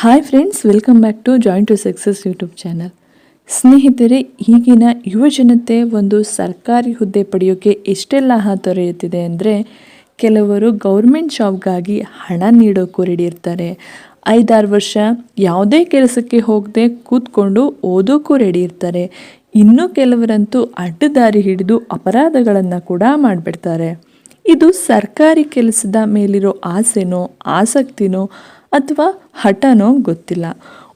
Hi friends welcome back to joint to success YouTube channel ಸ್ನೇಹಿತರೆ, ಈಗಿನ ಯುವ ಜನತೆ ಒಂದು ಸರ್ಕಾರಿ ಹುದ್ದೆ ಪಡೆಯೋಕ್ಕೆ ಎಷ್ಟೆಲ್ಲ ಹಾತೊರೆಯುತ್ತಿದೆ ಅಂದರೆ, ಕೆಲವರು ಗೌರ್ಮೆಂಟ್ ಜಾಬ್ಗಾಗಿ ಹಣ ನೀಡೋಕ್ಕೂ ರೆಡಿ ಇರ್ತಾರೆ. ಐದಾರು ವರ್ಷ ಯಾವುದೇ ಕೆಲಸಕ್ಕೆ ಹೋಗದೆ ಕೂತ್ಕೊಂಡು ಓದೋಕ್ಕೂ ರೆಡಿ ಇರ್ತಾರೆ. ಇನ್ನೂ ಕೆಲವರಂತೂ ಅಡ್ಡದಾರಿ ಹಿಡಿದು ಅಪರಾಧಗಳನ್ನು ಕೂಡ ಮಾಡಿಬಿಡ್ತಾರೆ. ಇದು ಸರ್ಕಾರಿ ಕೆಲಸದ ಮೇಲಿರೋ ಆಸೆನೋ, ಆಸಕ್ತಿನೋ ಅಥವಾ ಹಠನೋ ಗೊತ್ತಿಲ್ಲ.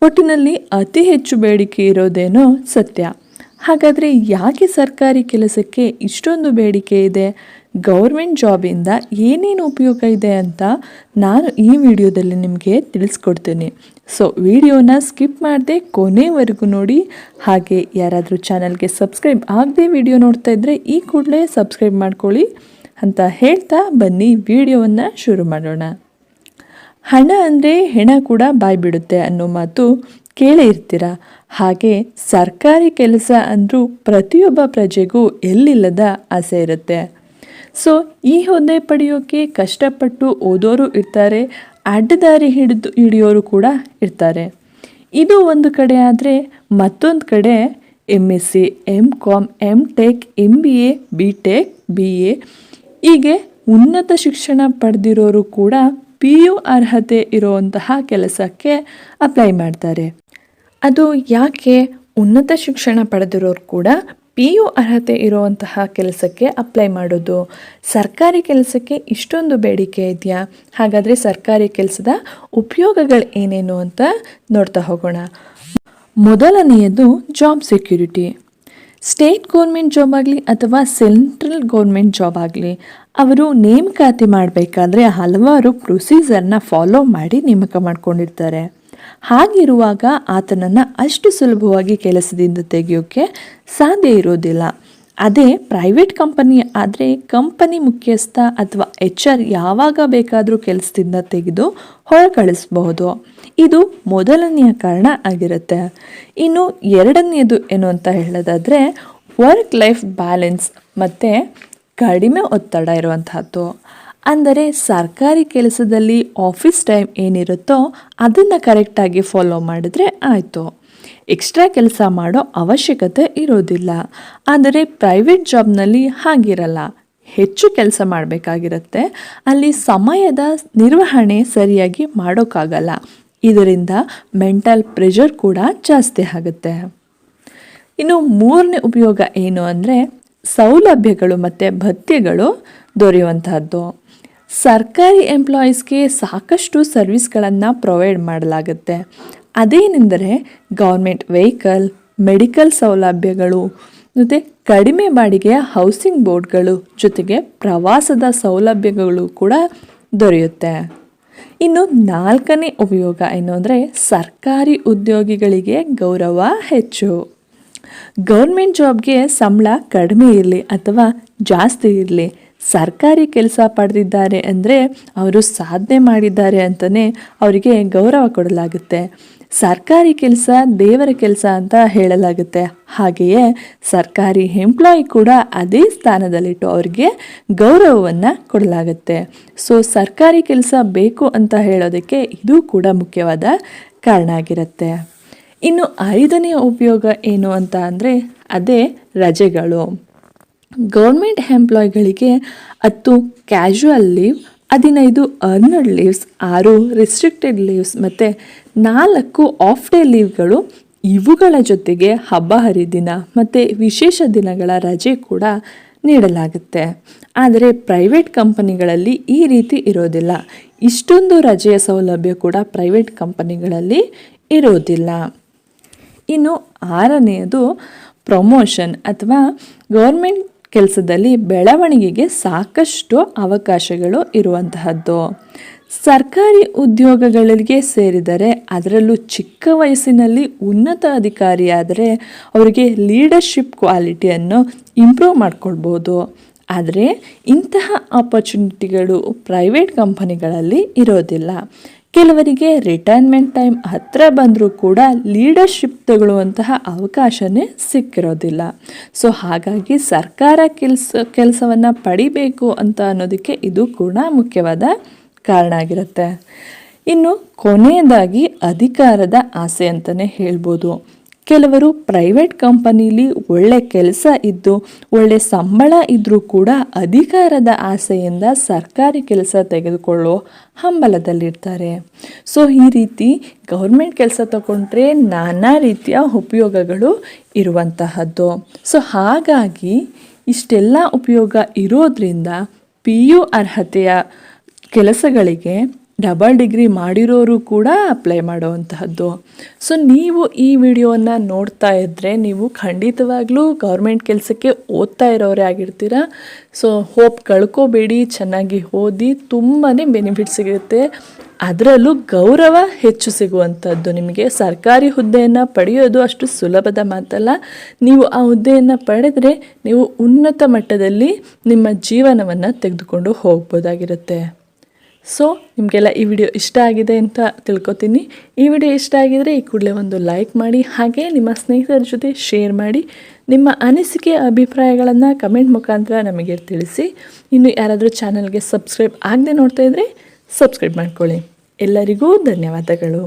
ಒಟ್ಟಿನಲ್ಲಿ ಅತಿ ಹೆಚ್ಚು ಬೇಡಿಕೆ ಇರೋದೇನೋ ಸತ್ಯ. ಹಾಗಾದರೆ ಯಾಕೆ ಸರ್ಕಾರಿ ಕೆಲಸಕ್ಕೆ ಇಷ್ಟೊಂದು ಬೇಡಿಕೆ ಇದೆ? ಗೌರ್ಮೆಂಟ್ ಜಾಬಿಂದ ಏನೇನು ಉಪಯೋಗ ಇದೆ ಅಂತ ನಾನು ಈ ವಿಡಿಯೋದಲ್ಲಿ ನಿಮಗೆ ತಿಳಿಸ್ಕೊಡ್ತೀನಿ. ಸೊ ವಿಡಿಯೋನ ಸ್ಕಿಪ್ ಮಾಡದೆ ಕೊನೆವರೆಗೂ ನೋಡಿ. ಹಾಗೆ ಯಾರಾದರೂ ಚಾನಲ್ಗೆ ಸಬ್ಸ್ಕ್ರೈಬ್ ಆಗದೆ ವಿಡಿಯೋ ನೋಡ್ತಾ ಇದ್ದರೆ ಈ ಕೂಡಲೇ ಸಬ್ಸ್ಕ್ರೈಬ್ ಮಾಡ್ಕೊಳ್ಳಿ. ಅಂತ ಹೇಳ್ತಾ ಬನ್ನಿ, ವಿಡಿಯೋವನ್ನು ಶುರು ಮಾಡೋಣ. ಹಣ ಅಂದರೆ ಹೆಣ ಕೂಡ ಬಾಯಿ ಬಿಡುತ್ತೆ ಅನ್ನೋ ಮಾತು ಕೇಳೇ ಇರ್ತೀರ ಹಾಗೆ ಸರ್ಕಾರಿ ಕೆಲಸ ಅಂದರೂ ಪ್ರತಿಯೊಬ್ಬ ಪ್ರಜೆಗೂ ಎಲ್ಲಿಲ್ಲದ ಆಸೆ ಇರುತ್ತೆ. ಸೊ ಈ ಹುದ್ದೆ ಪಡೆಯೋಕ್ಕೆ ಕಷ್ಟಪಟ್ಟು ಓದೋರು ಇರ್ತಾರೆ, ಅಡ್ಡದಾರಿ ಹಿಡಿದು ಹಿಡಿಯೋರು ಕೂಡ ಇರ್ತಾರೆ. ಇದು ಒಂದು ಕಡೆ ಆದರೆ ಮತ್ತೊಂದು ಕಡೆ M S C M com M tech M B A B tech B A ಹೀಗೆ ಉನ್ನತ ಶಿಕ್ಷಣ ಪಡೆದಿರೋರು ಕೂಡ ಪಿ ಯು ಅರ್ಹತೆ ಇರುವಂತಹ ಕೆಲಸಕ್ಕೆ ಅಪ್ಲೈ ಮಾಡ್ತಾರೆ. ಅದು ಯಾಕೆ ಉನ್ನತ ಶಿಕ್ಷಣ ಪಡೆದಿರೋರು ಕೂಡ ಪಿ ಯು ಅರ್ಹತೆ ಇರುವಂತಹ ಕೆಲಸಕ್ಕೆ ಅಪ್ಲೈ ಮಾಡೋದು? ಸರ್ಕಾರಿ ಕೆಲಸಕ್ಕೆ ಇಷ್ಟೊಂದು ಬೇಡಿಕೆ ಇದೆಯಾ? ಹಾಗಾದರೆ ಸರ್ಕಾರಿ ಕೆಲಸದ ಉಪಯೋಗಗಳು ಏನೇನು ಅಂತ ನೋಡ್ತಾ ಹೋಗೋಣ. ಮೊದಲನೆಯದು job security state government job ಆಗಲಿ ಅಥವಾ ಸೆಂಟ್ರಲ್ ಗೌರ್ಮೆಂಟ್ ಜಾಬ್ ಆಗಲಿ, ಅವರು ನೇಮಕಾತಿ ಮಾಡಬೇಕಾದ್ರೆ ಹಲವಾರು ಪ್ರೊಸೀಜರ್ನ ಫಾಲೋ ಮಾಡಿ ನೇಮಕ ಮಾಡ್ಕೊಂಡಿರ್ತಾರೆ. ಹಾಗಿರುವಾಗ ಆತನನ್ನು ಅಷ್ಟು ಸುಲಭವಾಗಿ ಕೆಲಸದಿಂದ ತೆಗೆಯೋಕ್ಕೆ ಸಾಧ್ಯ ಇರೋದಿಲ್ಲ. ಅದೇ ಪ್ರೈವೇಟ್ ಕಂಪನಿ ಆದರೆ ಕಂಪನಿ ಮುಖ್ಯಸ್ಥ ಅಥವಾ ಎಚ್ ಆರ್ ಯಾವಾಗ ಬೇಕಾದರೂ ಕೆಲಸದಿಂದ ತೆಗೆದು ಹೊರ ಕಳಿಸಬಹುದು ಇದು ಮೊದಲನೆಯ ಕಾರಣ ಆಗಿರುತ್ತೆ. ಇನ್ನು ಎರಡನೆಯದು ಏನು ಅಂತ ಹೇಳೋದಾದರೆ ವರ್ಕ್ ಲೈಫ್ ಬ್ಯಾಲೆನ್ಸ್ ಮತ್ತು ಕಡಿಮೆ ಒತ್ತಡ ಇರುವಂತಹದ್ದು. ಅಂದರೆ ಸರ್ಕಾರಿ ಕೆಲಸದಲ್ಲಿ ಆಫೀಸ್ ಟೈಮ್ ಏನಿರುತ್ತೋ ಅದನ್ನು ಕರೆಕ್ಟಾಗಿ ಫಾಲೋ ಮಾಡಿದ್ರೆ ಆಯಿತು. ಎಕ್ಸ್ಟ್ರಾ ಕೆಲಸ ಮಾಡೋ ಅವಶ್ಯಕತೆ ಇರೋದಿಲ್ಲ. ಆದರೆ ಪ್ರೈವೇಟ್ ಜಾಬ್ನಲ್ಲಿ ಹಾಗಿರಲ್ಲ. ಹೆಚ್ಚು ಕೆಲಸ ಮಾಡಬೇಕಾಗಿರುತ್ತೆ. ಅಲ್ಲಿ ಸಮಯದ ನಿರ್ವಹಣೆ ಸರಿಯಾಗಿ ಮಾಡೋಕ್ಕಾಗಲ್ಲ. ಇದರಿಂದ ಮೆಂಟಲ್ ಪ್ರೆಷರ್ ಕೂಡ ಜಾಸ್ತಿ ಆಗುತ್ತೆ. ಇನ್ನು ಮೂರನೇ ಉಪಯೋಗ ಏನು ಅಂದರೆ ಸೌಲಭ್ಯಗಳು ಮತ್ತು ಭತ್ಯೆಗಳು ದೊರೆಯುವಂತಹದ್ದು. ಸರ್ಕಾರಿ ಎಂಪ್ಲಾಯೀಸ್ಗೆ ಸಾಕಷ್ಟು ಸರ್ವಿಸ್ಗಳನ್ನು ಪ್ರೊವೈಡ್ ಮಾಡಲಾಗುತ್ತೆ. ಅದೇನೆಂದರೆ ಗೌರ್ಮೆಂಟ್ ವೆಹಿಕಲ್, ಮೆಡಿಕಲ್ ಸೌಲಭ್ಯಗಳು ಮತ್ತು ಕಡಿಮೆ ಬಾಡಿಗೆಯ ಹೌಸಿಂಗ್ ಬೋರ್ಡ್ಗಳು ಜೊತೆಗೆ ಪ್ರವಾಸದ ಸೌಲಭ್ಯಗಳು ಕೂಡ ದೊರೆಯುತ್ತೆ. ಇನ್ನು ನಾಲ್ಕನೇ ಉಪಯೋಗ ಏನು ಅಂದರೆ ಸರ್ಕಾರಿ ಉದ್ಯೋಗಿಗಳಿಗೆ ಗೌರವ ಹೆಚ್ಚು. ಗೌರ್ಮೆಂಟ್ ಜಾಬ್ಗೆ ಸಂಬಳ ಕಡಿಮೆ ಇರಲಿ ಅಥವಾ ಜಾಸ್ತಿ ಇರಲಿ, ಸರ್ಕಾರಿ ಕೆಲಸ ಪಡೆದಿದ್ದಾರೆ ಅಂದರೆ ಅವರು ಸಾಧನೆ ಮಾಡಿದ್ದಾರೆ ಅಂತಲೇ ಅವರಿಗೆ ಗೌರವ ಕೊಡಲಾಗುತ್ತೆ. ಸರ್ಕಾರಿ ಕೆಲಸ, ದೇವರ ಕೆಲಸ ಅಂತ ಹೇಳಲಾಗುತ್ತೆ. ಹಾಗೆಯೇ ಸರ್ಕಾರಿ ಎಂಪ್ಲಾಯಿ ಕೂಡ ಅದೇ ಸ್ಥಾನದಲ್ಲಿಟ್ಟು ಅವರಿಗೆ ಗೌರವವನ್ನು ಕೊಡಲಾಗುತ್ತೆ. ಸೊ ಸರ್ಕಾರಿ ಕೆಲಸ ಬೇಕು ಅಂತ ಹೇಳೋದಕ್ಕೆ ಇದು ಕೂಡ ಮುಖ್ಯವಾದ ಕಾರಣ ಆಗಿರುತ್ತೆ. ಇನ್ನು ಐದನೆಯ ಉಪಯೋಗ ಏನು ಅಂತ ಅಂದರೆ ಅದೇ ರಜೆಗಳು. ಗೌರ್ಮೆಂಟ್ ಎಂಪ್ಲಾಯ್ಗಳಿಗೆ ಹತ್ತು ಕ್ಯಾಶುವಲ್ ಲೀವ್ ಹದಿನೈದು ಅರ್ನಡ್ ಲೀವ್ಸ್ ಆರು ರಿಸ್ಟ್ರಿಕ್ಟೆಡ್ ಲೀವ್ಸ್ ಮತ್ತು ನಾಲ್ಕು ಆಫ್ ಡೇ ಲೀವ್ಗಳು ಇವುಗಳ ಜೊತೆಗೆ ಹಬ್ಬ ಹರಿದಿನ ಮತ್ತು ವಿಶೇಷ ದಿನಗಳ ರಜೆ ಕೂಡ ನೀಡಲಾಗುತ್ತೆ. ಆದರೆ ಪ್ರೈವೇಟ್ ಕಂಪನಿಗಳಲ್ಲಿ ಈ ರೀತಿ ಇರೋದಿಲ್ಲ. ಇಷ್ಟೊಂದು ರಜೆಯ ಸೌಲಭ್ಯ ಕೂಡ ಪ್ರೈವೇಟ್ ಕಂಪನಿಗಳಲ್ಲಿ ಇರೋದಿಲ್ಲ. ಇನ್ನು ಆರನೆಯದು ಪ್ರಮೋಷನ್ ಅಥವಾ ಗೌರ್ಮೆಂಟ್ ಕೆಲಸದಲ್ಲಿ ಬೆಳವಣಿಗೆಗೆ ಸಾಕಷ್ಟು ಅವಕಾಶಗಳು ಇರುವಂತಹದ್ದು. ಸರ್ಕಾರಿ ಉದ್ಯೋಗಗಳಿಗೆ ಸೇರಿದರೆ ಅದರಲ್ಲೂ ಚಿಕ್ಕ ವಯಸ್ಸಿನಲ್ಲಿ ಉನ್ನತ ಅಧಿಕಾರಿಯಾದರೆ ಅವರಿಗೆ ಲೀಡರ್ಶಿಪ್ ಕ್ವಾಲಿಟಿಯನ್ನು ಇಂಪ್ರೂವ್ ಮಾಡ್ಕೊಳ್ಬೋದು. ಆದರೆ ಇಂತಹ ಆಪರ್ಚುನಿಟಿಗಳು ಪ್ರೈವೇಟ್ ಕಂಪನಿಗಳಲ್ಲಿ ಇರೋದಿಲ್ಲ. ಕೆಲವರಿಗೆ ರಿಟೈರ್ಮೆಂಟ್ ಟೈಮ್ ಹತ್ತಿರ ಬಂದರೂ ಕೂಡ ಲೀಡರ್ಶಿಪ್ ತಗೊಳ್ಳುವಂತಹ ಅವಕಾಶನೇ ಸಿಕ್ಕಿರೋದಿಲ್ಲ. ಸೊ ಹಾಗಾಗಿ ಸರ್ಕಾರ ಕೆಲಸ, ಕೆಲಸವನ್ನು ಪಡಿಬೇಕು ಅಂತ ಅನ್ನೋದಕ್ಕೆ ಇದು ಕೂಡ ಮುಖ್ಯವಾದ ಕಾರಣ ಆಗಿರುತ್ತೆ. ಇನ್ನು ಕೊನೆಯದಾಗಿ ಅಧಿಕಾರದ ಆಸೆ ಅಂತಲೇ ಹೇಳ್ಬೋದು. ಕೆಲವರು ಪ್ರೈವೇಟ್ ಕಂಪನಿಲಿ ಒಳ್ಳೆ ಕೆಲಸ ಇದ್ದು, ಒಳ್ಳೆ ಸಂಬಳ ಇದ್ದರೂ ಕೂಡ ಅಧಿಕಾರದ ಆಸೆಯಿಂದ ಸರ್ಕಾರಿ ಕೆಲಸ ತೆಗೆದುಕೊಳ್ಳೋ ಹಂಬಲದಲ್ಲಿರ್ತಾರೆ. ಸೊ ಈ ರೀತಿ ಗೌರ್ಮೆಂಟ್ ಕೆಲಸ ತಗೊಂಡ್ರೆ ನಾನಾ ರೀತಿಯ ಉಪಯೋಗಗಳು ಇರುವಂತಹದ್ದು. ಸೊ ಹಾಗಾಗಿ ಇಷ್ಟೆಲ್ಲ ಉಪಯೋಗ ಇರೋದ್ರಿಂದ ಪಿ ಯು ಅರ್ಹತೆಯ ಕೆಲಸಗಳಿಗೆ ಡಬಲ್ ಡಿಗ್ರಿ ಮಾಡಿರೋರು ಕೂಡ ಅಪ್ಲೈ ಮಾಡುವಂತಹದ್ದು. ಸೊ ನೀವು ಈ ವಿಡಿಯೋವನ್ನು ನೋಡ್ತಾ ಇದ್ದರೆ ನೀವು ಖಂಡಿತವಾಗ್ಲೂ ಗೌರ್ಮೆಂಟ್ ಕೆಲಸಕ್ಕೆ ಓದ್ತಾ ಇರೋರೇ ಆಗಿರ್ತೀರ. ಸೊ ಹೋಪ್ ಕಳ್ಕೋಬೇಡಿ, ಚೆನ್ನಾಗಿ ಓದಿ ತುಂಬಾ ಬೆನಿಫಿಟ್ ಸಿಗುತ್ತೆ. ಅದರಲ್ಲೂ ಗೌರವ ಹೆಚ್ಚು ಸಿಗುವಂಥದ್ದು ನಿಮಗೆ. ಸರ್ಕಾರಿ ಹುದ್ದೆಯನ್ನು ಪಡೆಯೋದು ಅಷ್ಟು ಸುಲಭದ ಮಾತಲ್ಲ. ನೀವು ಆ ಹುದ್ದೆಯನ್ನು ಪಡೆದರೆ ನೀವು ಉನ್ನತ ಮಟ್ಟದಲ್ಲಿ ನಿಮ್ಮ ಜೀವನವನ್ನು ತೆಗೆದುಕೊಂಡು ಹೋಗ್ಬೋದಾಗಿರುತ್ತೆ. ಸೊ ನಿಮಗೆಲ್ಲ ಈ ವಿಡಿಯೋ ಇಷ್ಟ ಆಗಿದೆ ಅಂತ ತಿಳ್ಕೊತೀನಿ. ಈ ವಿಡಿಯೋ ಇಷ್ಟ ಆಗಿದರೆ ಈ ಕೂಡಲೇ ಒಂದು ಲೈಕ್ ಮಾಡಿ, ಹಾಗೆ ನಿಮ್ಮ ಸ್ನೇಹಿತರ ಜೊತೆ ಶೇರ್ ಮಾಡಿ, ನಿಮ್ಮ ಅನಿಸಿಕೆ, ಅಭಿಪ್ರಾಯಗಳನ್ನು ಕಮೆಂಟ್ ಮುಖಾಂತರ ನಮಗೆ ತಿಳಿಸಿ. ಇನ್ನು ಯಾರಾದರೂ ಚಾನಲ್ಗೆ ಸಬ್ಸ್ಕ್ರೈಬ್ ಆಗದೆ ನೋಡ್ತಾ ಇದ್ದರೆ ಸಬ್ಸ್ಕ್ರೈಬ್ ಮಾಡ್ಕೊಳ್ಳಿ. ಎಲ್ಲರಿಗೂ ಧನ್ಯವಾದಗಳು.